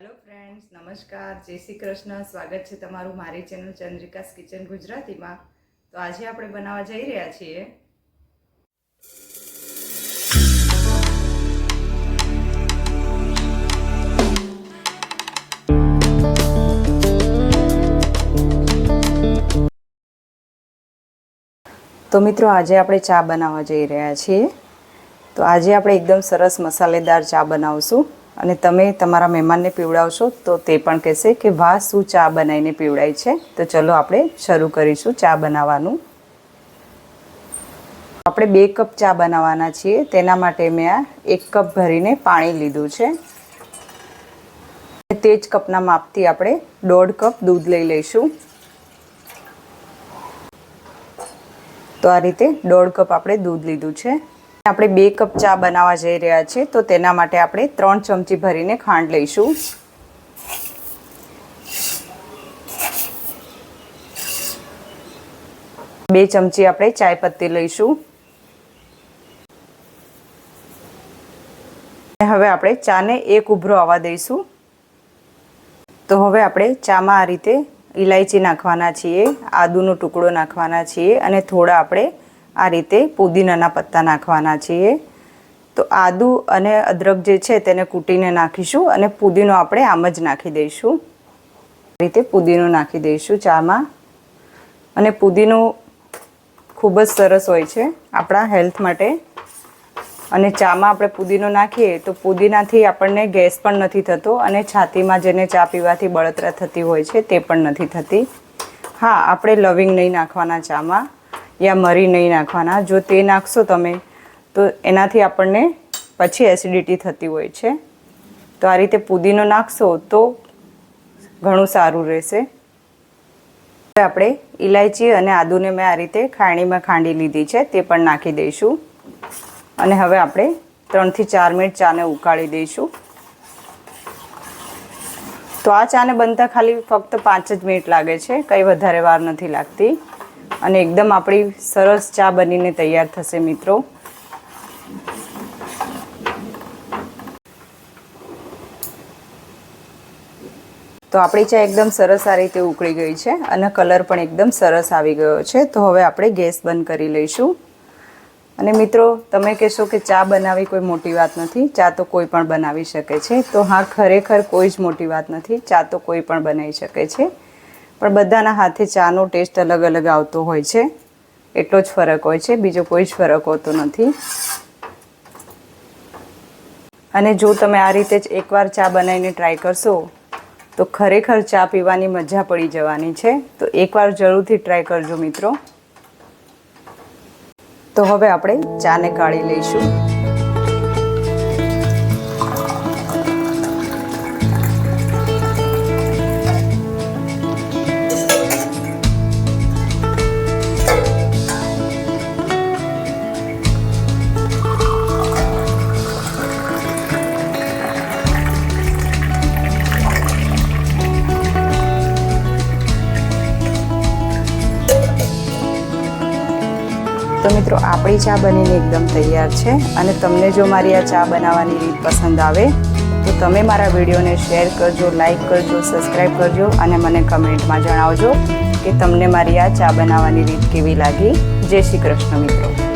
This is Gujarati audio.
હેલો ફ્રેન્ડ્સ નમસ્કાર, જય શ્રી કૃષ્ણ, સ્વાગત છે તમારું મારી ચેનલ ચંદ્રિકાસ કિચન ગુજરાતીમાં. તો આજે આપણે બનાવવા જઈ રહ્યા છીએ. તો મિત્રો, આજે આપણે ચા બનાવવા જઈ રહ્યા છીએ. તો આજે આપણે એકદમ સરસ મસાલેદાર ચા બનાવશું. અને તમે તમારા મહેમાનને પીવડાવશો તો તે પણ કહેશે કે, વાહ, શું ચા બનાવીને પીવડાય છે? તો ચલો આપણે શરૂ કરીશું ચા બનાવવાનું. આપણે બે કપ ચા બનાવવાના છીએ. તેના માટે મેં આ એક કપ ભરીને પાણી લીધું છે. તે જ કપના માપથી આપણે દોઢ કપ દૂધ લઈ લઈશું. તો આ રીતે દોઢ કપ આપણે દૂધ લીધું છે. આપણે બે કપ ચા બનાવવા જઈ રહ્યા છીએ, તો તેના માટે આપણે ત્રણ ચમચી ભરીને ખાંડ લઈશું. બે ચમચી આપણે ચાય પત્તી લઈશું હવે આપણે ચાને એક ઉભરો આવવા દઈશું. તો હવે આપણે ચામાં આ રીતે ઇલાયચી નાખવાના છીએ, આદુનો ટુકડો નાખવાના છીએ, અને થોડા આપણે આ રીતે પુદીનાના પત્તા નાખવાના છીએ. તો આદુ અને અદરક જે છે તેને કૂટીને નાખીશું અને પુદીનો આપણે આમ જ નાખી દઈશું. આ રીતે પુદીનો નાખી દઈશું ચામાં. અને પુદીનો ખૂબ જ સરસ હોય છે આપણા હેલ્થ માટે. અને ચામાં આપણે પુદીનો નાખીએ તો પુદીનાથી આપણને ગેસ પણ નથી થતો અને છાતીમાં જેને ચા પીવાથી બળતરા થતી હોય છે તે પણ નથી થતી. હા, આપણે લવિંગ નહીં નાખવાના ચામાં. યા મરી નહીં નાખવાના. જો તે નાખશો તમે, તો એનાથી આપણને પછી એસિડિટી થતી હોય છે. તો આ રીતે પુદીનો નાખશો તો ઘણું સારું રહેશે. હવે આપણે ઇલાયચી અને આદુને મેં આ રીતે ખાણીમાં ખાંડી લીધી છે, તે પણ નાખી દઈશું. અને હવે આપણે ત્રણથી ચાર મિનિટ ચાને ઉકાળી દઈશું. તો આ ચાને બનતા ખાલી ફક્ત પાંચ જ મિનિટ લાગે છે, કંઈ વધારે વાર નથી લાગતી. અને એકદમ આપણી સરસ ચા બનીને તૈયાર થશે મિત્રો. તો આપણી ચા એકદમ સરસ આ રીતે ઉકળી ગઈ છે અને કલર પણ એકદમ સરસ આવી ગયો છે. તો હવે આપણે ગેસ બંધ કરી લઈશું. અને મિત્રો, તમે કહેશો કે ચા બનાવી કોઈ મોટી વાત નથી. ચા તો કોઈ પણ બનાવી શકે છે. તો હા, ખરેખર કોઈ જ મોટી વાત નથી. ચા તો કોઈ પણ બનાવી શકે છે. પણ બધાના હાથે ચાનો ટેસ્ટ અલગ અલગ આવતો હોય છે. એટલો જ ફરક હોય છે. બીજો કોઈ જ ફરક હોતો નથી. અને જો તમે આ રીતે જ એકવાર ચા બનાવીને ટ્રાય કરશો, તો ખરેખર ચા પીવાની મજા પડી જવાની છે. તો એકવાર જરૂરથી ટ્રાય કરજો મિત્રો. તો હવે આપણે ચાને કાઢી લઈશું. તો મિત્રો, આપણી ચા બનીને એકદમ તૈયાર છે અને તમને જો મારી આ ચા બનાવવાની રીત પસંદ આવે, તો તમે મારા વિડીયોને શેર કરજો લાઇક કરજો, સબસ્ક્રાઈબ કરજો અને મને કમેન્ટમાં જણાવજો કે તમને મારી આ ચા બનાવવાની રીત કેવી લાગી. જય શ્રી કૃષ્ણ મિત્રો.